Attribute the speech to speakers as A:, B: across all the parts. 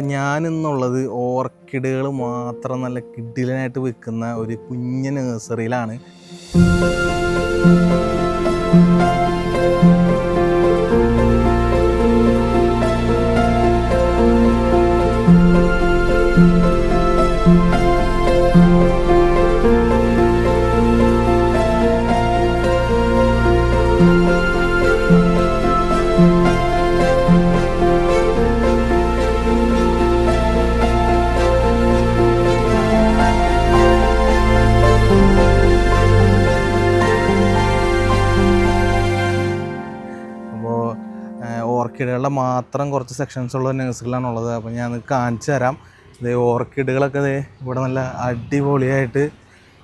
A: ഞാൻ ഇന്നുള്ളത് ഓർക്കിഡുകൾ മാത്രം നല്ല കിഡിലനായിട്ട് വെക്കുന്ന ഒരു കുഞ്ഞ് നഴ്സറിയിലാണ് ഓർക്കിഡുകളുടെ മാത്രം കുറച്ച് സെക്ഷൻസ് ഉള്ള നഴ്സുകളാണ് ഉള്ളത് അപ്പോൾ ഞാൻ കാണിച്ചു തരാം. ഇത് ഓർക്കിഡുകളൊക്കെ ദേ ഇവിടെ നല്ല അടിപൊളിയായിട്ട്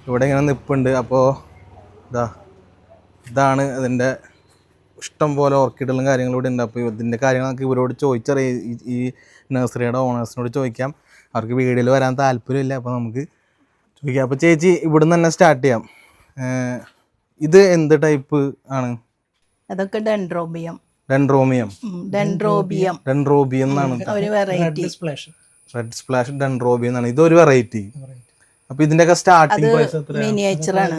A: ഇവിടെ ഇങ്ങനെ നിൽപ്പുണ്ട് അപ്പോൾ ഇതാ ഇതാണ് ഇതിന്റെ ഇഷ്ടം പോലെ ഓർക്കിഡുകളും കാര്യങ്ങളും ഇവിടെ ഉണ്ട്. അപ്പോൾ ഇതിന്റെ കാര്യങ്ങളൊക്കെ ഇവരോട് ചോദിച്ചറിയാം. ഈ- ഈ നഴ്സറിയുടെ ഓണേഴ്സിനോട് ചോദിക്കാം. അവർക്ക് വീഡിയോയിൽ വരാൻ താല്പര്യമില്ല. അപ്പോൾ നമുക്ക് ചോദിക്കാം. അപ്പോൾ ചേച്ചി ഇവിടുന്ന് തന്നെ സ്റ്റാർട്ട് ചെയ്യാം. ഇത് എന്ത് ടൈപ്പ് ആണ്?
B: അതൊക്കെ ഡെൻഡ്രോബിയം
A: ഡെൻഡ്രോമിയം
B: ഡെൻഡ്രോബിയം
A: ഡെൻഡ്രോബിയം എന്നാണ്.
B: ഒരു വെറൈറ്റി
A: റെഡ് സ്പ്ലാഷ് ഡെൻഡ്രോബിയം എന്നാണ്. ഇതൊരു വെറൈറ്റി അപ്പൊ ഇതിന്റെയൊക്കെ സ്റ്റാർട്ടിംഗ് പ്രൈസ്
B: മിനിയേച്ചർ ആണ്.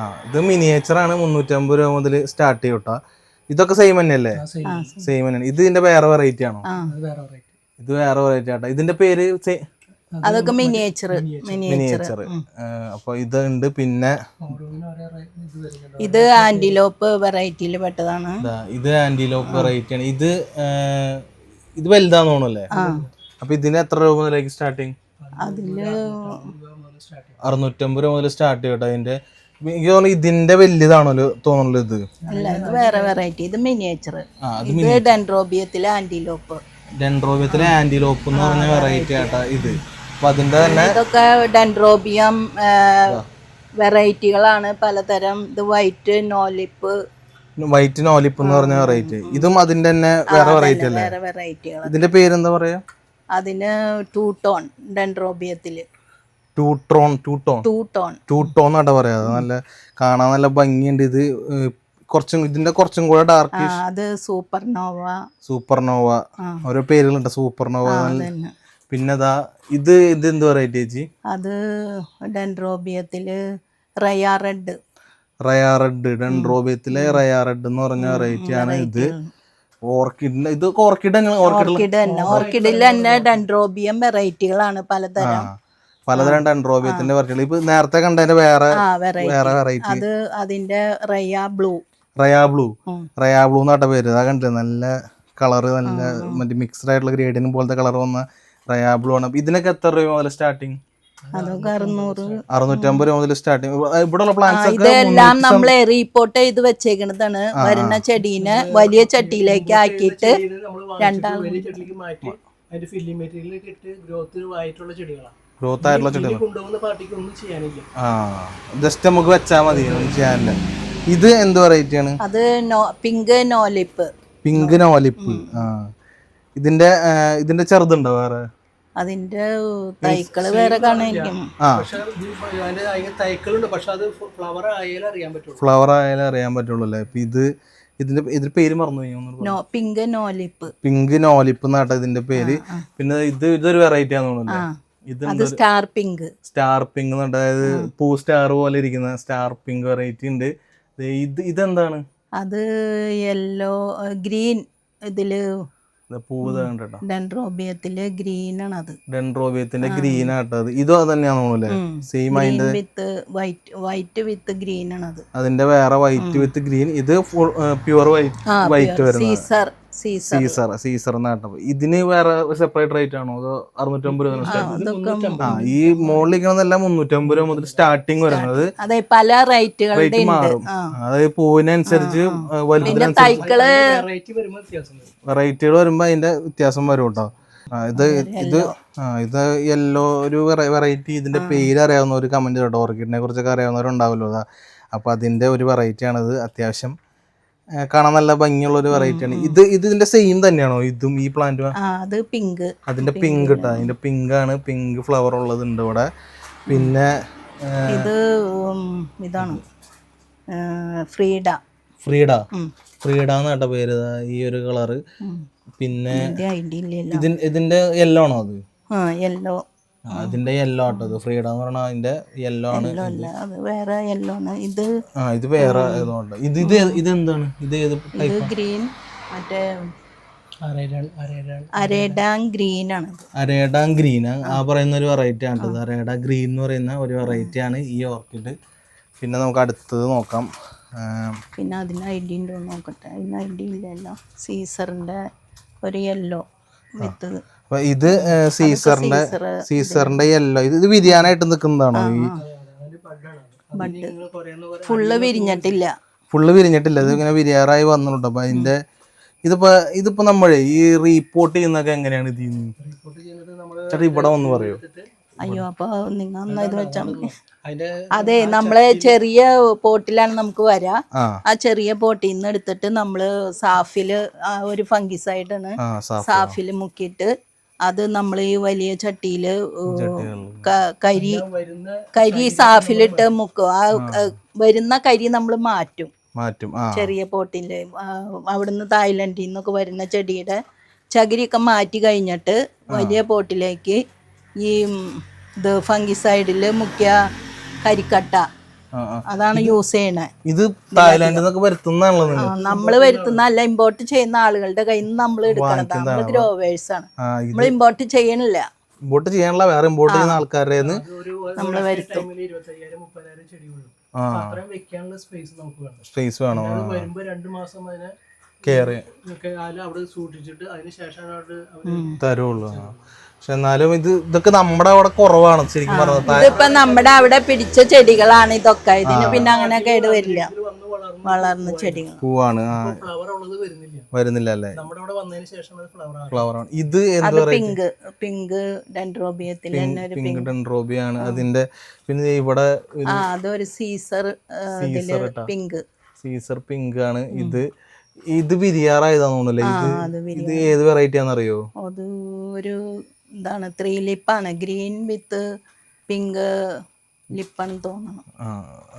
A: ആ ഇത് മിനിയേച്ചർ ആണ്. മുന്നൂറ്റമ്പത് രൂപ മുതൽ സ്റ്റാർട്ട് ചെയ്യട്ട ഇതൊക്കെ സെയിം തന്നെയല്ലേ? സെയിം തന്നെയാണ്. ഇത് ഇതിന്റെ വേറെ വെറൈറ്റി ആണോ? ഇത് വേറെ വെറൈറ്റി ആട്ടോ. ഇതിന്റെ പേര്
B: അതൊക്കെ മിനിയേച്ചർ മിനിയേച്ചർ
A: മിനിയേച്ചർ അപ്പൊ ഇത് ഉണ്ട് പിന്നെ
B: ഇത് ആന്റിലോപ്പ് വെറൈറ്റിയിൽ പെട്ടതാണ്.
A: ഇതാ, ഇത് ആന്റിലോപ്പ് വെറൈറ്റി ആണ്. ഇത് ഇത് വലുതാന്ന് തോന്നുന്നല്ലേ? അപ്പൊ ഇതിന് എത്ര രൂപ മുതലേക്ക് സ്റ്റാർട്ടിങ്
B: അതിൽ
A: അറുന്നൂറ്റമ്പത് രൂപ മുതൽ സ്റ്റാർട്ട് ചെയ്യട്ടോ അതിന്റെ. എനിക്ക് തോന്നുന്നു ഇതിന്റെ വലിയതാണല്ലോ തോന്നുന്നുള്ളത് ഇത്?
B: അല്ല ഇത് വേറെ വെറൈറ്റി ഇത് മിനിയേച്ചർ
A: ആ അത്
B: ഇത് ഡെൻഡ്രോബിയത്തിലെ ആന്റിലോപ്പ്
A: ഡെൻഡ്രോബിയത്തിലെ ആന്റിലോപ്പ് എന്ന് പറഞ്ഞ വെറൈറ്റി ആട്ടാ ഇത്.
B: ഇതൊക്കെ ഡെൻഡ്രോബിയം വെറൈറ്റികളാണ്. പലതരം ഇത് വൈറ്റ് നോലിപ്പ്.
A: വൈറ്റ് നോലിപ്പ് എന്ന് പറഞ്ഞ വെറൈറ്റി. ഇതും അതിന്റെ തന്നെ വേറെ വെറൈറ്റി അല്ലേ?
B: വേറെ പേര്
A: ഇതിന്റെ പേരെന്താ പറയാ?
B: അതിന് ടൂട്ടോൺ ടോൺ ഡെൻഡ്രോബിയത്തിൽ.
A: ടൂട്രോൺ ടൂട്ടോൺ.
B: ടൂട്ടോൺ. ടോൺ
A: ടൂട്ടോൺ എന്നാട്ടാ പറയാ? നല്ല കാണാൻ നല്ല ഭംഗിയുണ്ട്. ഇത് കുറച്ചും ഇതിന്റെ കുറച്ചും കൂടെ ഡാർക്ക്
B: അത് സൂപ്പർനോവ.
A: സൂപ്പർനോവ. ഓരോ പേരുകളുണ്ട്. സൂപ്പർനോവ പിന്നെ ഇത് ഇത് എന്ത് വെറൈറ്റി ചേച്ചി?
B: അത് ഡെൻഡ്രോബിയത്തിൽ റയാ റെഡ്.
A: റയാ റെഡ് ഡെൻഡ്രോബിയത്തിലെ റയാ റെഡ് എന്ന് പറഞ്ഞ വെറൈറ്റി ആണ് ഇത്. ഓർക്കിഡിന്റെ ഇത് ഓർക്കിഡ് ഓർക്കിഡ്
B: തന്നെ ഓർക്കിഡിൽ തന്നെ ഡെൻഡ്രോബിയം വെറൈറ്റികളാണ് പലതരം.
A: പലതരം ഡെൻഡ്രോബിയത്തിന്റെ വെറൈറ്റികൾ ഇപ്പൊ നേരത്തെ കണ്ടതിന്റെ വേറെ വേറെ വെറൈറ്റി
B: അത് അതിന്റെ Raya blue.
A: Raya blue. Raya blue എന്നാട്ട പേര്? അതാ കണ്ടില്ലേ? നല്ല കളർ നല്ല മറ്റേ മിക്സ്ഡ് ആയിട്ടുള്ള ഗ്രേഡിന് പോലത്തെ കളർ വന്ന റയാ ബ്ലൂ ആണ് ഇതിനൊക്കെ എത്ര രൂപ മുതൽ സ്റ്റാർട്ടിങ്
B: അതൊക്കെ അറുന്നൂറ്.
A: അറുന്നൂറ്റമ്പത് രൂപ മുതൽ സ്റ്റാർട്ടിങ് ഇവിടെയുള്ള പ്ലാന്റ്സ്
B: ഇതെല്ലാം നമ്മൾ റീപോർട്ട് ചെയ്ത് വെച്ചേക്കണതാണ്. വരുന്ന ചെടീനെ വലിയ ചട്ടിയിലേക്ക് ആക്കിയിട്ട് രണ്ടാം
C: വലിയ ചെടിയിലേക്ക് മാറ്റി അതിന്റെ ഫില്ലിംഗ് മെറ്റീരിയൽ ഇട്ട് ഗ്രോത്തിന് ആയിട്ടുള്ള ചെടികളാണ്.
A: ഗ്രോത്ത് ആയിട്ടുള്ള
C: ചെയ്യാനില്ല.
A: ആ ജസ്റ്റ് നമുക്ക് വെച്ചാൽ മതി ഒന്നും ചെയ്യാനില്ല. ഇത് എന്ത് വെറൈറ്റിയാണ്
B: അത് പിങ്ക് നോലിപ്പ്
A: പിങ്ക് നോലിപ്പ് ആ. ഇതിന്റെ ഇതിന്റെ ചെറുതുണ്ടോ വേറെ?
B: അതിന്റെ തൈക്കൾ വേറെ കാണാനിരിക്കും
C: ഫ്ലവർ ആയാലും അറിയാൻ പറ്റുള്ളൂ.
A: ഫ്ലവർ ആയാലും അറിയാൻ പറ്റുള്ളൂ അല്ലേ? ഇപ്പൊ ഇത് ഇതിന്റെ ഇതിന്റെ പേര് മറന്നു
B: പിങ്ക് നോലിപ്പ്.
A: പിങ്ക് നോലിപ്പ് എന്നാട്ടോ ഇതിന്റെ പേര്. പിന്നെ ഇത് ഇതൊരു വെറൈറ്റി ആണെന്ന് തോന്നുന്നു ഇത്
B: സ്റ്റാർ പിങ്ക്
A: സ്റ്റാർ പിങ്ക് അതായത് പൂ സ്റ്റാർ പോലെ ഇരിക്കുന്ന സ്റ്റാർ പിങ്ക് വെറൈറ്റി ഉണ്ട്. ദേ ഇത് ഇതെന്താണ്?
B: അത് യെല്ലോ ഗ്രീൻ ഇതിൽ
A: ഇത് പൂവ് കണ്ടോ
B: ഡെൻഡ്രോബിയത്തിൽ ഗ്രീൻ ആണ് അത്
A: ഡെൻഡ്രോബിയത്തിന്റെ ഗ്രീൻ ആട്ടോ അത് ഇതും അത് തോന്നുന്നു അല്ലേ സെയിം അതിന്റെ
B: with white white with green ആണ് അത്
A: അതിന്റെ വേറെ വൈറ്റ് വിത്ത് ഗ്രീൻ. ഇത് പ്യുവർ വൈറ്റ് വൈറ്റ് വരുന്നത്
B: സീസർ സീസർ.
A: സീസർ എന്നാട്ടോ ഇതിന് വേറെ സെപ്പറേറ്റ് റേറ്റ് ആണോ? അതോ അറുന്നൂറ്റമ്പത് രൂപ ആ ഈ മുകളിൽ ഇരിക്കണമെന്നെല്ലാം മുന്നൂറ്റമ്പത് രൂപ മുതൽ സ്റ്റാർട്ടിങ് വരുന്നത്
B: അതെ പല റേറ്റുകളുടെ
A: മാറും. അതായത് പൂവിനനുസരിച്ച് വെറൈറ്റികൾ വരുമ്പോ അതിന്റെ വ്യത്യാസം വരും കേട്ടോ. ഇത് ഇത് ആ ഇത് യെല്ലോ ഒരു വെറൈറ്റി ഇതിന്റെ പേര് അറിയാവുന്ന ഒരു കമന്റ് കേട്ടോ. ഓർക്കിഡിനെ കുറിച്ചൊക്കെ അറിയാവുന്നവരുണ്ടാവല്ലോ അതാ. അപ്പൊ അതിന്റെ ഒരു വെറൈറ്റി ആണിത് അത്യാവശ്യം. കാണാൻ നല്ല ഭംഗിയുള്ള ഒരു വെറൈറ്റി ആണ്. ഇത് ഇത് ഇതിന്റെ സെയിം തന്നെയാണോ? ഇതും ഈ പ്ലാന്റ്
B: അത് പിങ്ക്
A: അതിന്റെ പിങ്ക് കേട്ടോ അതിന്റെ പിങ്ക് ആണ്. പിങ്ക് ഫ്ലവർ ഉള്ളത് ഉണ്ട് ഇവിടെ പിന്നെ
B: ഇത് ഇതാണ്. ഫ്രീഡ.
A: ഫ്രീഡ. ഫ്രീഡ എന്ന് പേര്. ഈ ഒരു കളറ് പിന്നെ ഇതിന്റെ യെല്ലോ ആണോ അത്?
B: യെല്ലോ
A: അതിന്റെ യെല്ലോ ആട്ടോ ഇത്. ഫ്രീഡം എന്ന് പറഞ്ഞാൽ അതിന്റെ യെല്ലോ ആണ്.
B: അത് വേറെ യെല്ലോ ആണ്. ഇത്
A: ആ ഇത് വേറെ ഏതോണ്ട് ഇത് ഇത് ഏത്- ഇത് എന്താണ്? ഇത് ഏത്
B: ഇത് ഗ്രീൻ മറ്റേ അരേഡാൻ ഗ്രീൻ ആണ്.
A: അരേഡ ഗ്രീൻ ആ പറയുന്ന ഒരു വെറൈറ്റി ആണ് ഇത്. അരേഡ ഗ്രീൻ എന്ന് പറയുന്ന ഒരു വെറൈറ്റി ആണ് ഈ ഓർക്കിഡ് പിന്നെ നമുക്ക് അടുത്തത് നോക്കാം. ആ,
B: പിന്നെ അതിന് ഐഡിയ ഉണ്ടോ എന്ന് നോക്കട്ടെ. അതിന് ഐഡിയ ഇല്ലല്ലോ. സീസറിന്റെ ഒരു യെല്ലോ
A: അപ്പൊ ഇത് സീസറിന്റെ സീസറിന്റെ യെല്ലോ. ഇത് വിരിയാനായിട്ട് നിൽക്കുന്നതാണോ ഈ
B: ഫുള്ള് വിരിഞ്ഞിട്ടില്ല.
A: ഫുള്ള് വിരിഞ്ഞിട്ടില്ല. ഇത് ഇങ്ങനെ വിരിയാറായി വന്നിട്ടുണ്ട്. അപ്പൊ അതിന്റെ ഇതിപ്പോ ഇതിപ്പോ നമ്മളെ ഈ റീപ്പോർട്ട് ചെയ്യുന്നൊക്കെ എങ്ങനെയാണ് ഇത് ചെയ്യുന്നത്?
C: റിപ്പോർട്ട് ചെയ്യുന്നത് നമ്മൾ
A: ചേട്ടാ ഇവിടെ ഒന്ന് പറയോ?
B: അയ്യോ അപ്പൊ നിങ്ങൾ എന്നാ ഇത് വെച്ചാൽ മതി. അതെ നമ്മളെ ചെറിയ പോട്ടിലാണ് നമുക്ക് വരാ.
A: ആ.
B: ചെറിയ പോട്ടിൽ നിന്ന് എടുത്തിട്ട് നമ്മൾ സാഫിൽ ആ ഒരു ഫംഗിസൈഡാണ് സാഫിൽ മുക്കിയിട്ട് അത് നമ്മൾ ഈ വലിയ ചട്ടിയിൽ കരി
C: വരുന്ന
B: കരി സാഫിലിട്ട് മുക്കും. ആ വരുന്ന കരി നമ്മൾ മാറ്റും.
A: മാറ്റും ആ.
B: ചെറിയ പോട്ടിന്റെ അവിടുന്ന് തായ്ലൻഡിൽ നിന്നൊക്കെ വരുന്ന ചെടിയുടെ ചകിരിയൊക്കെ മാറ്റി കഴിഞ്ഞിട്ട് വലിയ പോട്ടിലേക്ക് ഈ ഇത് ഫംഗിസൈഡിൽ മുഖ്യ കരിക്കട്ട. അതാണ് യൂസ് ചെയ്യണേ.
A: ഇത് തായ്ലാന്റിൽ നിന്നൊക്കെ വരുത്തുന്നതാണല്ലോ
B: നമ്മൾ വരുത്തുന്ന അല്ല ഇമ്പോർട്ട് ചെയ്യുന്ന ആളുകളുടെ കയ്യിൽ നിന്ന് നമ്മൾ എടുക്കണത്. നമ്മൾ ഗ്രോവേഴ്സ് ആണ്. നമ്മൾ ഇമ്പോർട്ട് ചെയ്യണില്ല.
A: ഇമ്പോർട്ട് ചെയ്യാനുള്ള വേറെ ഇമ്പോർട്ട് ചെയ്യുന്ന ആൾക്കാരുടെ
B: നമ്മൾ വരുത്തും.
C: സ്പേസ് നമുക്ക് വേണം. വരുമ്പോ രണ്ടു മാസം അതിനെ
A: കെയർ
C: അവിടെ സൂക്ഷിച്ചിട്ട് അതിന് ശേഷം
A: തരുള്ളൂ. പക്ഷെ എന്നാലും ഇത് ഇതൊക്കെ നമ്മുടെ അവിടെ കുറവാണ് ശരിക്കും പറഞ്ഞത് താ-
B: ഇതിപ്പോ നമ്മുടെ അവിടെ പിടിച്ച ചെടികളാണ് ഇതൊക്കെ. ഇതിന് പിന്നെ അങ്ങനെ കേട് വരില്ല.
C: വളർന്ന്
B: ചെടികൾ.
A: പൂവാണ് ആ.
C: വരുന്നില്ല.
A: അല്ലേ?
C: ഫ്ലവർ ആണ്.
A: ഇത് എന്ത്
B: അത്
A: പറയുക
B: പിങ്ക് പിങ്ക് ഡെൻഡ്രോബിയത്തിൽ തന്നെ ഒരു
A: പിങ്ക് ഡെൻഡ്രോബിയാണ്. അതിന്റെ പിന്നെ ദേ ഇവിടെ
B: ആ അതൊരു സീസർ ഇതിൽ പിങ്ക്.
A: സീസർ പിങ്ക് ആണ്. ഇത് ഇത് വിരിയാറായതാന്ന് തോന്നുന്നല്ലേ ഇത്
B: അത്
A: ഇത് ഏത് വെറൈറ്റി ആണെന്നറിയോ?
B: അത് ഒരു എന്താണ് ത്രീ ലിപ്പാണ് ഗ്രീൻ വിത്ത് പിങ്ക് ലിപ്പാണ് തോന്നണം.
A: ആ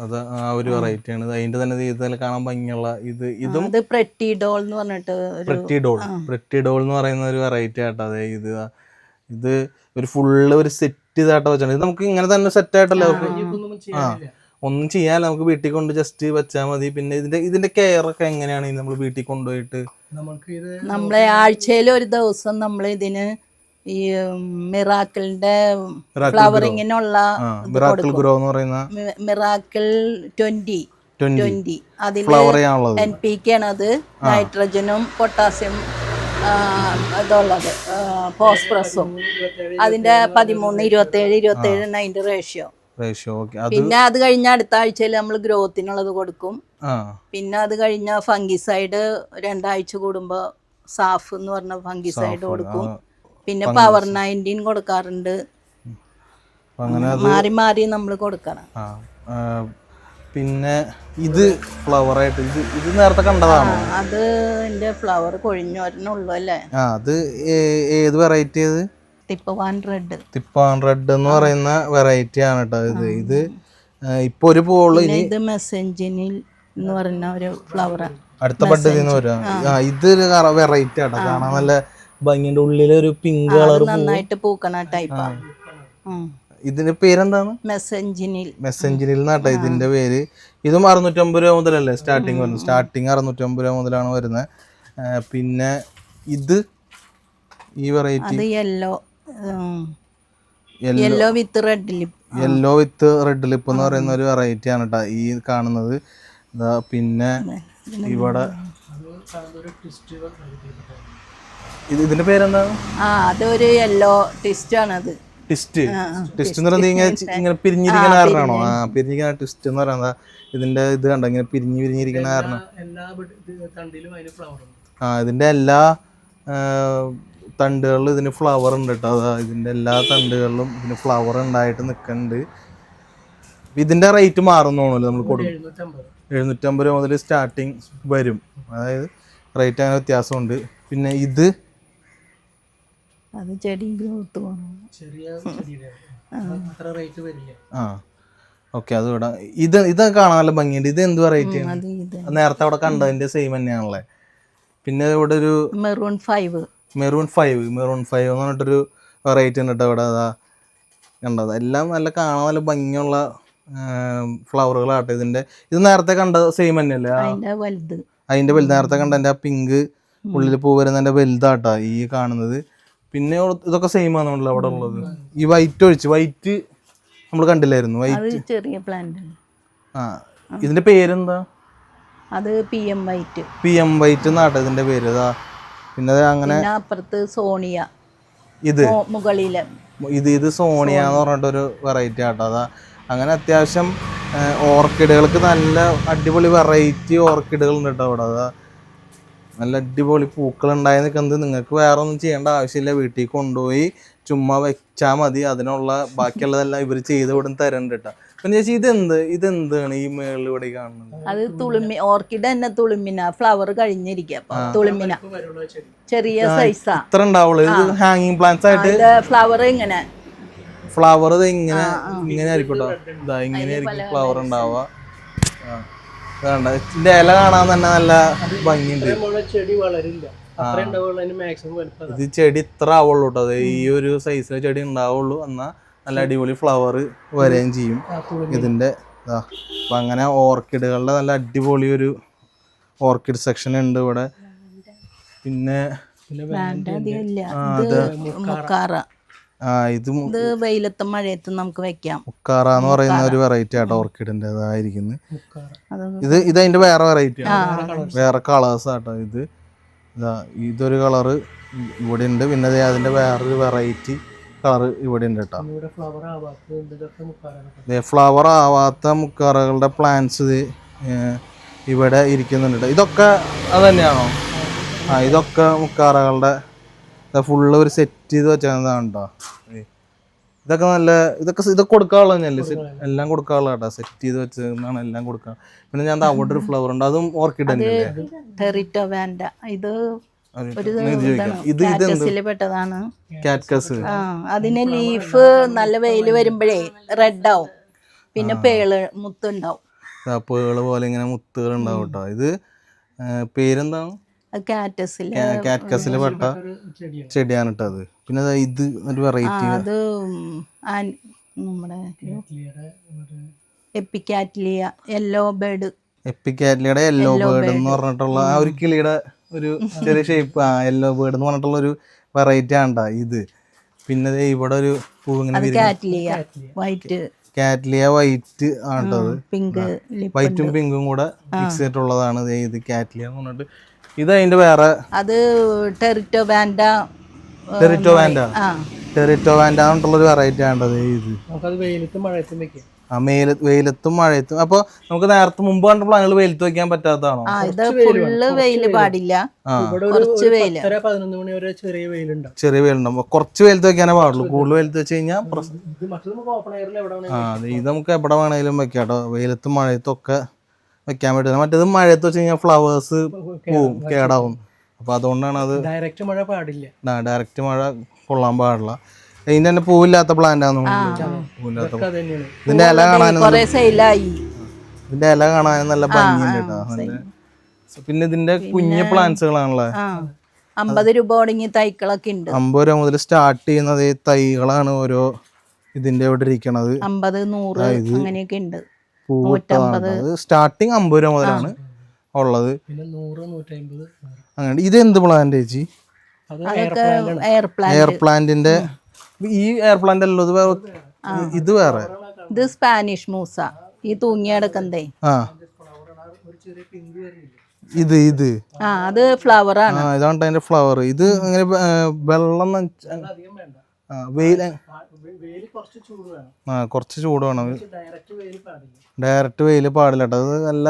A: അത് ആ ഒരു വെറൈറ്റി ആണ്. അതിന്റെ തന്നെ ഇതിൽ കാണാൻ ഭംഗിയുള്ള ഇത് ഇതും
B: ഇത് പ്രെട്ടി ഡോൾ എന്ന് പറഞ്ഞിട്ട് ഒരു
A: പ്രെറ്റി ഡോൾ പ്രെറ്റി ഡോൾ എന്ന് പറയുന്ന ഒരു വെറൈറ്റി ആട്ടോ. അതെ ഇത് ഇത് ഒരു ഫുള്ള് ഒരു സെറ്റ് ഇതായിട്ട് വെച്ചാണ് ഇത് നമുക്ക് ഇങ്ങനെ തന്നെ സെറ്റ് ആയിട്ടല്ലേ ആ.
C: ഒന്നും
A: ചെയ്യാല്ല ചെയ്യാൻ നമുക്ക് വീട്ടിൽ കൊണ്ട് ജസ്റ്റ് വെച്ചാൽ മതി. പിന്നെ ഇതിന്റെ ഇതിന്റെ കെയർ ഒക്കെ എങ്ങനെയാണ് നമ്മൾ വീട്ടിൽ കൊണ്ടുപോയിട്ട്?
C: ഇത്
B: നമ്മളെ ആഴ്ചയിൽ ഒരു ദിവസം നമ്മൾ ഇതിന് ഈ മിറാക്കിളിന്റെ ഫ്ലവറിങ്ങിനുള്ള
A: മിറാക്കിൾ ഗ്രോ എന്ന് പറയുന്ന
B: മിറാക്കിൾ ട്വന്റി.
A: ട്വന്റി.
B: അതിൽ എൻ പി കെ ആണ് അത് നൈട്രജനും പൊട്ടാസ്യം ഇതുള്ളത്. ഫോസ്ഫറസും അതിന്റെ പതിമൂന്ന് ഇരുപത്തി ഏഴ് ഇരുപത്തി
A: ഏഴ് അതിന്റെ റേഷ്യോ
B: പിന്നെ അത് കഴിഞ്ഞ അടുത്ത ആഴ്ചയിൽ നമ്മൾ ഗ്രോത്തിനുള്ളത് കൊടുക്കും. പിന്നെ അത് കഴിഞ്ഞ ഫംഗിസൈഡ് രണ്ടാഴ്ച കൂടുമ്പോ സാഫ് എന്ന് പറഞ്ഞ ഫംഗിസൈഡ് കൊടുക്കും. പിന്നെ പവർ നയന്റീൻ കൊടുക്കാറുണ്ട്.
A: അങ്ങനെ
B: മാറി മാറി നമ്മൾ കൊടുക്കണം.
A: പിന്നെ ഇത് ഫ്ലവർ ആയിട്ട് ഇത് ഇത് നേരത്തെ കണ്ടതാണ്?
B: അത് എന്റെ ഫ്ലവർ കൊഴിഞ്ഞോരനുള്ളൂ അല്ലേ?
A: ആ അത് ഏത് വെറൈറ്റി അത്?
B: തിപ്പവാൻ റെഡ്
A: തിപ്പവാൻ റെഡ് എന്ന് പറയുന്ന വെറൈറ്റി ആണ് കേട്ടോ ഇത്. ഇത് ഇപ്പോ ഒരു
B: പോൾ ഇത് മെസ്സഞ്ചിനിൽ എന്ന് പറയുന്ന ഒരു ഫ്ലവർ
A: അടുത്ത ബഡ് ഇത് വെറൈറ്റി ആട്ടോ. കാണാൻ നല്ല ഭംഗിന്റെ ഉള്ളിലൊരു പിങ്ക് കളർ
B: നന്നായിട്ട് പൂക്കണ ടൈപ്പാ
A: ഇതിന്റെ പേരെന്താണ്?
B: മെസ്സഞ്ചിനിൽ
A: മെസ്സഞ്ചിനിൽ എന്നാട്ടോ ഇതിന്റെ പേര്. ഇതും അറുന്നൂറ്റമ്പത് രൂപ മുതലല്ലേ സ്റ്റാർട്ടിങ് വരുന്നത്? സ്റ്റാർട്ടിങ് അറുന്നൂറ്റമ്പത് രൂപ മുതലാണ് വരുന്നത്. പിന്നെ ഇത് ഈ വെറൈറ്റി
B: അത് yellow yellow with red lip
A: yellow with red lip എന്ന് പറയുന്ന ഒരു വെറൈറ്റി ആണ് കേട്ടോ ഈ കാണുന്നത്. പിന്നെ ഇവിടെ ഇത് ഇതിന്റെ പേരെന്താ?
B: ആ അതൊരു യെല്ലോ ആണ് അത്
A: ട്വിസ്റ്റ് ട്വിസ്റ്റ് എന്ന് പറയുന്നത് ഇങ്ങനെ ഇങ്ങനെ പിരിഞ്ഞിരിക്കുന്ന കാരണമാണോ? ആ പിരിഞ്ഞിരിക്കുന്ന ട്വിസ്റ്റ് എന്ന് പറയുന്നത് ഇതിന്റെ ഇത് കണ്ടോ? ഇങ്ങനെ പിരിഞ്ഞ് പിരിഞ്ഞിരിക്കുന്ന കാരണം.
C: എല്ലാ തണ്ടിലും അതിന് ഫ്ലവർ ഉണ്ട്.
A: ആ ഇതിന്റെ എല്ലാ തണ്ടുകളിലും ഇതിന് ഫ്ലവർ ഉണ്ട് കേട്ടോ അതാ ഇതിന്റെ എല്ലാ തണ്ടുകളിലും ഇതിന് ഫ്ലവർ ഉണ്ടായിട്ട് നിൽക്കുന്നുണ്ട് ഇതിന്റെ റേറ്റ് മാറുന്നോണല്ലോ നമ്മൾ കൊടുക്കും
C: എഴുന്നൂറ്റമ്പത്.
A: എഴുന്നൂറ്റമ്പത് രൂപ മുതൽ സ്റ്റാർട്ടിങ് വരും. അതായത് റേറ്റ് അങ്ങനെ വ്യത്യാസമുണ്ട്. പിന്നെ ഇത്
B: അത് ചെടി ഗ്രോത്ത്
A: ആ. ഓക്കെ അത് ഇവിടെ. ഇത് ഇത് കാണാൻ നല്ല ഭംഗിയുണ്ട്. ഇത് എന്ത് വെറൈറ്റി ആണ്? നേരത്തെ അവിടെ കണ്ടതിന്റെ സെയിം തന്നെയാണല്ലേ? പിന്നെ ഇവിടെ ഒരു
B: maroon five
A: maroon five maroon five എന്ന് പറഞ്ഞിട്ടൊരു വെറൈറ്റി ഉണ്ട് കേട്ടോ ഇവിടെ. അതാ കണ്ടത്. എല്ലാം നല്ല കാണാൻ നല്ല ഭംഗിയുള്ള ഫ്ലവറുകളാട്ടെ ഇതിന്റെ. ഇത് നേരത്തെ കണ്ട സെയിം തന്നെയല്ലേ?
B: അതിന്റെ വലുത്.
A: അതിന്റെ വലുത്. നേരത്തെ കണ്ട എന്റെ ആ പിങ്ക് ഉള്ളിൽ പൂ വരുന്നതിന്റെ വലുതാട്ടാ ഈ കാണുന്നത്. പിന്നെ ഇതൊക്കെ സെയിം ആണല്ലോ അവിടെ ഉള്ളത്. ഈ വൈറ്റ് ഒഴിച്ച് വൈറ്റ് നമ്മൾ കണ്ടില്ലായിരുന്നു. വൈറ്റ്
B: ചെറിയ പ്ലാന്റ്
A: ആ ഇതിന്റെ പേരെന്താ?
B: അത് P M white
A: P M white എന്നാട്ടെ ഇതിന്റെ പേര്. ഇതാ പിന്നെ അങ്ങനെ
B: അപ്പുറത്ത് സോണിയ.
A: ഇത്?
B: മുകളിൽ.
A: ഇത് ഇത് സോണിയ എന്ന് പറഞ്ഞിട്ടൊരു വെറൈറ്റി ആട്ടോ. അതാ അങ്ങനെ അത്യാവശ്യം ഓർക്കിഡുകൾക്ക് നല്ല അടിപൊളി വെറൈറ്റി ഓർക്കിഡുകൾ ഉണ്ട് കേട്ടോ അവിടെ അതാ നല്ല അടിപൊളി പൂക്കൾ ഉണ്ടായി നിൽക്കുന്നത് നിങ്ങൾക്ക് വേറെ ഒന്നും ചെയ്യേണ്ട ആവശ്യമില്ല. വീട്ടിൽ കൊണ്ടുപോയി ചുമ്മാ വെച്ചാൽ മതി. അതിനുള്ള ബാക്കിയുള്ളതെല്ലാം ഇവർ ചെയ്ത് ഇവിടെ തരണ്ട് കേട്ടോ പിന്നെ ചേച്ചി ഇതെന്ത്? ഇതെന്താണ് ഈ മേളിൽ ഇവിടെ കാണുന്നത്?
B: അത് തുളുമി ഓർക്കിഡ് തന്നെ തുളുമിന. ഫ്ലവർ കഴിഞ്ഞിരിക്കുക ചെറിയ സൈസാ
A: ഇത്ര ഉണ്ടാവുള്ളൂ. ഇത് ഹാങ്ങിങ് പ്ലാന്റ്സ് ആയിട്ട്
B: ഫ്ലവർ ഇങ്ങനെ.
A: ഫ്ലവർ ഇത് ഇങ്ങനെ ഇങ്ങനെ ആയിരിക്കും കേട്ടോ ഇതാ ഇങ്ങനെ ആയിരിക്കും ഫ്ലവർ ഉണ്ടാവുക. ഇതിന്റെ ഇല കാണാൻ തന്നെ നല്ല ഭംഗിയുണ്ട്.
C: ചെടി വളരില്ല.
A: ഇത് ചെടി ഇത്ര ആവുള്ളൂ കേട്ടോ അത് ഈ ഒരു സൈസിലെ ചെടി ഉണ്ടാവുള്ളൂ. എന്നാ നല്ല അടിപൊളി ഫ്ലവർ വരികയും ചെയ്യും. ഇതിന്റെ അപ്പൊ അങ്ങനെ ഓർക്കിഡുകളുടെ നല്ല അടിപൊളി ഒരു ഓർക്കിഡ് സെക്ഷൻ ഉണ്ട് ഇവിടെ. പിന്നെ
B: ഇത്
A: ഇത്
B: വെയിലത്തും മഴയത്തും നമുക്ക് വെക്കാം.
A: മുക്കാറ എന്ന് പറയുന്ന ഒരു വെറൈറ്റി ആട്ടോ ഓർക്കിഡിന്റെ അതായിരിക്കുന്നത് ഇത് ഇത് അതിന്റെ വേറെ വെറൈറ്റി വേറെ കളേഴ്സ് ആട്ടോ ഇത്. ഇതാ ഇതൊരു കളറ് ഇവിടെ ഉണ്ട്. പിന്നെ ദേ അതിന്റെ വേറൊരു വെറൈറ്റി കളർ ഇവിടെ ഉണ്ട് കേട്ടോ
C: ഇവിടെ ഫ്ലവർ
A: ആവാത്ത മുക്കാറകളുടെ പ്ലാന്റ്സ് ഇവിടെ ഇരിക്കുന്നുണ്ട് ഇതൊക്കെ അതന്നെയാണോ തന്നെയാണോ? ആ ഇതൊക്കെ മുക്കാറകളുടെ ഫുള്ള് ഒരു സെറ്റ് ചെയ്ത് വെച്ചതാണ് കേട്ടോ ഇതൊക്കെ നല്ല ഇതൊക്കെ ഇതൊക്കെ കൊടുക്കാനുള്ള തന്നെയല്ലേ? എല്ലാം കൊടുക്കാനുള്ള കേട്ടോ സെറ്റ് ചെയ്ത് വെച്ചതാണ് എല്ലാം കൊടുക്കുക പിന്നെ ഞാൻ അവിടെ ഒരു ഫ്ലവർ ഉണ്ട്. അതും ഓർക്കിഡ് തന്നെയല്ലേ?
B: ടെറിറ്റോ വേണ്ട ഇത് ഒരു
A: ഇത് ഇത് ഇത്
B: കാറ്റസിൽ പെട്ടതാണ്. ആ അതിന് ലീഫ് നല്ല വെയിൽ വരുമ്പോഴേ റെഡ് ആവും. പിന്നെ പേൾ മുത്തുണ്ടാവും.
A: പേൾ പോലെ ഇങ്ങനെ മുത്തുകൾ ഉണ്ടാവും കേട്ടോ ഇത് പേരെന്താണ്?
B: കാറ്റസിൽ
A: പെട്ട
C: ഒരു ചെടിയാണ്.
A: ചെടിയാണ് അത് പിന്നെ ദാ ഇത് ഒരു വെറൈറ്റി
B: അത് നമ്മുടെ
C: കാറ്റ്ലിയുടെ
B: എപ്പിക്കാറ്റ്ലിയ യെല്ലോ ബേർഡ്
A: എപ്പിക്കാറ്റ്ലിയുടെ യെല്ലോ ബേർഡ് എന്ന് പറഞ്ഞിട്ടുള്ള ആ ഒരു കിളിയുടെ ഒരു ചെറിയ ഷേപ്പ് ആ യെല്ലോ ബേർഡ് എന്ന് പറഞ്ഞിട്ടുള്ള ഒരു വെറൈറ്റി ആണ്ടാ ഇത്. പിന്നെ ഇവിടെ ഒരു പൂ ഇങ്ങനെ
B: വൈറ്റ്
A: കാറ്റ്ലിയ. വൈറ്റ് ആണ്ടത്
B: പിങ്ക്
A: വൈറ്റും പിങ്കും കൂടെ മിക്സ് ചെയ്തിട്ടുള്ളതാണ് ഇത് കാറ്റ്ലിയ എന്ന് പറഞ്ഞിട്ട്. ഇത് അതിന്റെ വേറെ
B: അത് ടെറിറ്റോ വാൻഡ
A: ടെറിറ്റോ വാൻഡ.
B: ആ.
A: ടെറിറ്റോ വാൻഡ എന്നുള്ളൊരു ഒരു വെറൈറ്റി ആണത് ഇത്.
C: നമുക്കത് വെയിലത്തും മഴയത്തും വെക്കാം.
A: ആ മേല വെയിലത്തും മഴയത്തും. അപ്പൊ നമുക്ക് നേരത്തെ മുമ്പ് കണ്ട പ്ലാനുകൾ വെയിലത്ത് വെക്കാൻ പറ്റാത്തതാണോ?
B: ആ ഇത് ഫുള്ള് വെയിൽ പാടില്ല.
C: ഇവിടെ ഒരു
B: കുറച്ച്
C: വെയിൽ വെയിൽ. മണി വരെ ചെറിയ വെയിലുണ്ട്.
A: ചെറിയ വെയിലുണ്ടാവും കുറച്ച് വെയിലത്ത് വെക്കാനേ പാടുള്ളൂ. കൂടുതൽ വെയിലത്ത് വെച്ച് കഴിഞ്ഞാൽ പ്രശ്നം
C: ഇത് നമുക്ക് ഓപ്പൺ എയറിൽ എവിടെ
A: ആ അത് ഇത് നമുക്ക് എവിടെ വേണേലും വെക്കാം കേട്ടോ. വെയിലത്തും മഴയത്തും ഒക്കെ വെക്കാൻ പറ്റില്ല മറ്റേത് മഴയത്ത് വെച്ച് കഴിഞ്ഞാൽ ഫ്ലവേഴ്സ് പോവും കേടാവും. അപ്പൊ അതുകൊണ്ടാണ് അത്
C: ഡയറക്റ്റ് മഴ പാടില്ല.
A: ഡയറക്റ്റ് മഴ കൊള്ളാൻ പാടില്ല. ഇതിന്റെ തന്നെ പൂവില്ലാത്ത പ്ലാന്റ് ആണെന്ന് തോന്നുന്നു. പൂവില്ലാത്ത ഇതിന്റെ ഇല
B: സെയിലായി
A: ഇതിന്റെ ഇല കാണാനും നല്ല ഭംഗിയുണ്ട് പിന്നെ ഇതിന്റെ കുഞ്ഞു പ്ലാന്റ്സുകളാണല്ലേ
B: അമ്പത് രൂപ തുടങ്ങിയ തൈകളൊക്കെ ഉണ്ട്.
A: അമ്പത് രൂപ മുതൽ സ്റ്റാർട്ട് ചെയ്യുന്നത് ഈ തൈകളാണ് ഓരോ ഇതിന്റെ ഇവിടെ ഇരിക്കണത്.
B: അമ്പത് നൂറ് അങ്ങനെയൊക്കെ ഉണ്ട്.
A: പൂവിട്ടതാണ് അത് സ്റ്റാർട്ടിങ് അമ്പത് രൂപ മുതലാണ് ഉള്ളത്. അങ്ങനെ ഇത് എന്ത് പ്ലാന്റ് ചേച്ചി?
B: എയർ
A: പ്ലാന്റിന്റെ ഈ എയർ പ്ലാന്റ് അല്ലോ ഇത് വേറെ ഇത് വേറെ.
B: ഇത് സ്പാനിഷ് മൂസ ഈ തൂങ്ങിയടക്കന്തേ
A: ആ. ഇത് ഇത്.
B: ആ അത് ഫ്ലവർ ആണ്.
A: ആ ഇതാണ് അതിന്റെ ഫ്ലവർ ഇത് അങ്ങനെ ഏ, വെള്ളം നനച്ച-
C: അധികം വേണ്ട
A: ആ, വെയിൽ ആ കുറച്ച് ചൂട് വേണം.
C: ഡയറക്റ്റ് വെയിൽ പാടില്ല.
A: കേട്ടോ അത് നല്ല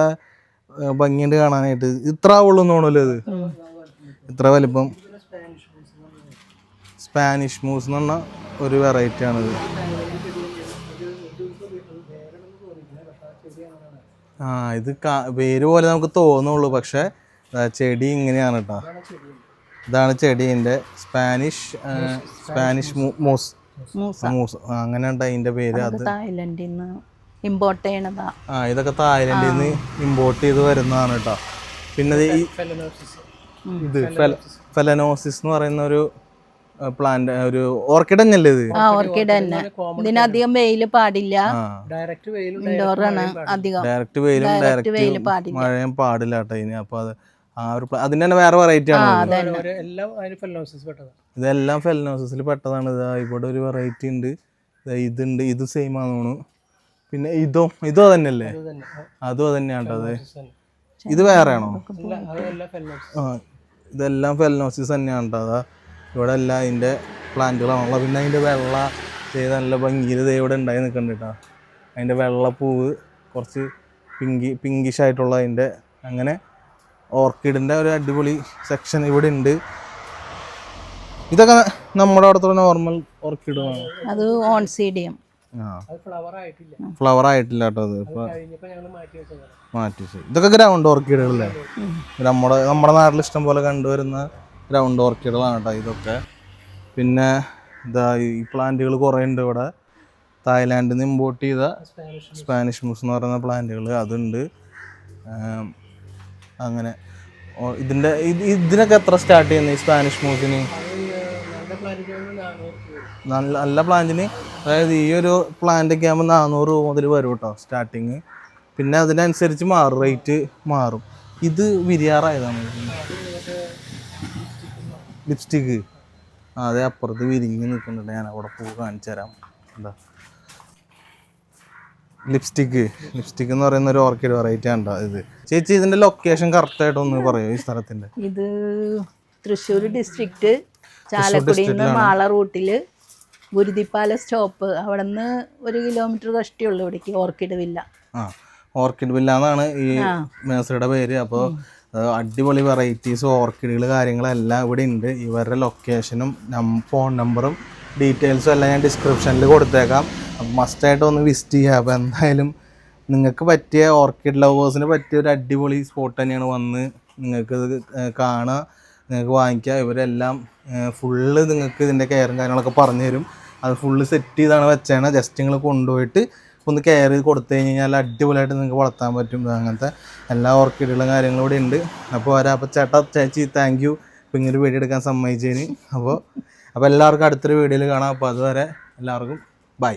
A: ഭംഗിയുണ്ട് കാണാനായിട്ട്. ഇത്ര ആവുള്ളൂ തോന്നുമല്ലോ ഇത്? ഇത്ര വലിപ്പം. സ്പാനിഷ് മൂസ് എന്ന് പറഞ്ഞ ഒരു വെറൈറ്റി ആണിത്. ആ ഇത് വേര് പോലെ നമുക്ക് തോന്നുള്ളൂ പക്ഷെ ചെടി ഇങ്ങനെയാണ് കേട്ടോ ഇതാണ് ചെടീന്റെ സ്പാനിഷ് സ്പാനിഷ് മൂസ്.
B: മൂസ.
A: അങ്ങനെ ഉണ്ട് അതിന്റെ പേര്. അത്
B: തായ്ലൻഡിൽ നിന്ന് ഇമ്പോർട്ട് ചെയ്യണതാ.
A: ആ ഇതൊക്കെ തായ്ലൻഡിൽ നിന്ന് ഇമ്പോർട്ട് ചെയ്ത് വരുന്നതാണ് കേട്ടോ. പിന്നെ ഈ
C: ഫെലനോസിസ്.
A: ഇത് ഫെലനോസിസ്. എന്ന് പറയുന്ന ഒരു പ്ലാന്റ് ഒരു ഓർക്കിഡ് തന്നെയല്ലേ ഇത്?
B: ആ ഓർക്കിഡ് തന്നെ. ഇതിനധികം വെയിൽ പാടില്ല.
C: ഡയറക്റ്റ് വെയിലും
A: ഡയറക്റ്റ് വെയിലും ഡയറക്റ്റ്
B: വെയിൽ പാടില്ല.
A: മഴയും പാടില്ല കേട്ടോ ഇനി അപ്പൊ അത് ആ ഒരു അതിന് അതിന്റെ തന്നെ വേറെ വെറൈറ്റി ആണ് ഇതെല്ലാം ഫെലനോസിസിൽ പെട്ടതാണ്. ഇതാ ഇവിടെ ഒരു വെറൈറ്റി ഉണ്ട്. ഇതുണ്ട്. ഇത് സെയിം ആണ് പിന്നെ ഇതോ ഇതോ തന്നെയല്ലേ
C: അതോ തന്നെ.
A: തന്നെയാണ് അത് ഇത് വേറെ ആണോ
C: അല്ല അതെല്ലാം ഫെലോസിസ്.
A: ആ ഇതെല്ലാം ഫെലനോസിസ് തന്നെയാണ് അതാ. ഇവിടെ എല്ലാം അതിന്റെ പ്ലാന്റുകളാണല്ലോ പിന്നെ അതിന്റെ വെള്ള ചെയ്ത് നല്ല ഭംഗിയിൽ ഇവിടെ ഉണ്ടായി നിൽക്കുന്നുണ്ട് കേട്ടോ. അതിന്റെ വെള്ളപ്പൂവ് കുറച്ച് പിങ്കി പിങ്കിഷ് ആയിട്ടുള്ള അതിന്റെ അങ്ങനെ ഓർക്കിഡിന്റെ ഒരു അടിപൊളി സെക്ഷൻ ഇവിടെ ഉണ്ട്. ഇതൊക്കെ നമ്മുടെ അവിടുത്തെ നോർമൽ ഓർക്കിഡാണ്
B: അത് ഓൺസീഡിയം
A: ആ.
C: അത് ഫ്ലവർ ആയിട്ടില്ല.
A: ഫ്ലവർ ആയിട്ടില്ല കേട്ടോ അത്.
C: മാറ്റി വെച്ചതാണ്.
A: മാറ്റി വെച്ചു. ഇതൊക്കെ ഗ്രൗണ്ട് ഓർക്കിഡുകളല്ലേ നമ്മുടെ നമ്മുടെ നാട്ടിൽ ഇഷ്ടം പോലെ കണ്ടുവരുന്ന ഗ്രൗണ്ട് ഓർക്കിഡുകളാണ് കേട്ടോ ഇതൊക്കെ. പിന്നെ ഇതാ ഈ പ്ലാന്റുകൾ കുറേ ഉണ്ട് ഇവിടെ. തായ്ലാൻഡിൽ നിന്ന് ഇമ്പോർട്ട് ചെയ്ത
C: സ്പാനിഷ്
A: മൂസ് എന്ന് പറയുന്ന പ്ലാന്റുകൾ അതുണ്ട്. അങ്ങനെ. ഇതിന്റെ ഇതിനൊക്കെ എത്ര സ്റ്റാർട്ട് ചെയ്യുന്നത് ഈ സ്പാനിഷ് മൂസിന്
C: നല്ല
A: നല്ല പ്ലാന്റിന് അതായത് ഈ ഒരു പ്ലാന്റ് ഒക്കെ ആകുമ്പോൾ നാനൂറ് രൂപ മുതൽ വരും കേട്ടോ സ്റ്റാർട്ടിങ് പിന്നെ അതിനനുസരിച്ച് മാറും റേറ്റ് മാറും. ഇത് വിരിയാറായതാണ് ലിപ്സ്റ്റിക്ക് അതെ അപ്പുറത്ത് വിരിഞ്ഞ് നിൽക്കുന്നുണ്ട്. ഞാൻ അവിടെ പൂ കാണിച്ചു തരാം എന്താ? ലിപ്സ്റ്റിക്ക് ലിപ്സ്റ്റിക് എന്ന് പറയുന്ന ഒരു ഓർക്കിഡ് വെറൈറ്റി ആണ് ഇത്. ചേച്ചി ഇതിന്റെ ലൊക്കേഷൻ കറക്റ്റ് ആയിട്ട് ഒന്ന് പറയോ ഈ സ്ഥലത്തിന്റെ?
B: ഇത് തൃശ്ശൂർ ഡിസ്ട്രിക്റ്റ് ചാലക്കുടി മാള റൂട്ടിൽ ഗുരുതിപ്പാല സ്റ്റോപ്പ് അവിടെ നിന്ന് ഒരു കിലോമീറ്റർ കഷ്ടിയുള്ളൂ ഇവിടേക്ക് ഓർക്കിഡ് വില്ല
A: ആ ഓർക്കിഡ് വില്ല എന്നാണ് ഈ മേസയുടെ പേര്. അപ്പോൾ അടിപൊളി വെറൈറ്റീസ് ഓർക്കിഡുകൾ കാര്യങ്ങളെല്ലാം ഇവിടെ ഉണ്ട്. ഇവരുടെ ലൊക്കേഷനും ഫോൺ നമ്പറും ഡീറ്റെയിൽസും എല്ലാം ഞാൻ ഡിസ്ക്രിപ്ഷനിൽ കൊടുത്തേക്കാം. മസ്റ്റായിട്ട് ഒന്ന് വിസിറ്റ് ചെയ്യുക അപ്പോൾ എന്തായാലും നിങ്ങൾക്ക് പറ്റിയ ഓർക്കിഡ് ലവേഴ്സിന് പറ്റിയ ഒരു അടിപൊളി സ്പോട്ട് തന്നെയാണ് വന്ന് നിങ്ങൾക്ക് കാണുക നിങ്ങൾക്ക് വാങ്ങിക്കുക. ഇവരെല്ലാം ഫുള്ള് നിങ്ങൾക്ക് ഇതിന്റെ കെയറും കാര്യങ്ങളൊക്കെ പറഞ്ഞു തരും അത് ഫുള്ള് സെറ്റ് ചെയ്താണ് വെച്ചാണ് ജസ്റ്റ് നിങ്ങൾ കൊണ്ടുപോയിട്ട് ഒന്ന് കെയർ ചെയ്ത് കൊടുത്തു കഴിഞ്ഞ് കഴിഞ്ഞാൽ അടിപൊളിയായിട്ട് നിങ്ങൾക്ക് വളർത്താൻ പറ്റും. അങ്ങനത്തെ എല്ലാ ഓർക്കിഡുകളും കാര്യങ്ങളും ഇവിടെ ഉണ്ട്. അപ്പോൾ വരാം. അപ്പോൾ ചേട്ടാ ചേച്ചി താങ്ക് യു അപ്പോൾ ഇങ്ങനെ വീഡിയോ എടുക്കാൻ സമ്മതിച്ചതിന് അപ്പോൾ അപ്പോൾ എല്ലാവർക്കും അടുത്തൊരു വീഡിയോയിൽ കാണാം. അപ്പോൾ അതുവരെ എല്ലാവർക്കും ബൈ